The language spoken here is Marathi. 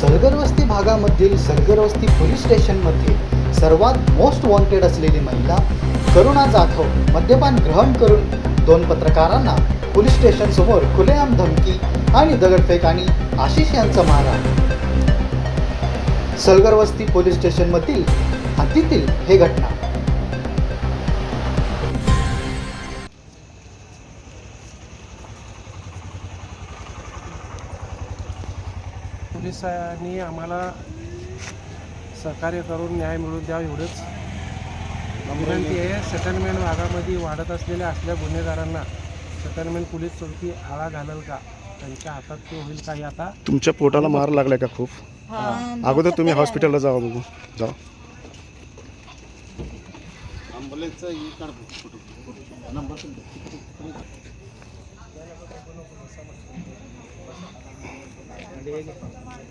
सलगरवस्ती भागामधील सलगरवस्ती पोलीस स्टेशनमध्ये सर्वात मोस्ट वॉन्टेड असलेली महिला करुणा जाधव मद्यपान ग्रहण करून दोन पत्रकारांना पोलीस स्टेशनसमोर खुलेआम धमकी आणि दगडफेक आणि आशिष यांचा मारा. सलगरवस्ती पोलीस स्टेशनमधील हद्दीतील हे घटना पोलिसांनी आम्हाला सहकार्य करून न्याय मिळवून द्यावा एवढंच. विनंती आहे सेटलमेंट भागामध्ये वाढत असलेल्या असल्या गुन्हेगारांना सेटलमेंट पोलीस चौकी आळा घालेल का? त्यांच्या हातात ते होईल काही आता? तुमच्या पोटाला मार लागलाय का खूप? अगोदर तुम्ही हॉस्पिटलला जावा बघू. जा alegre.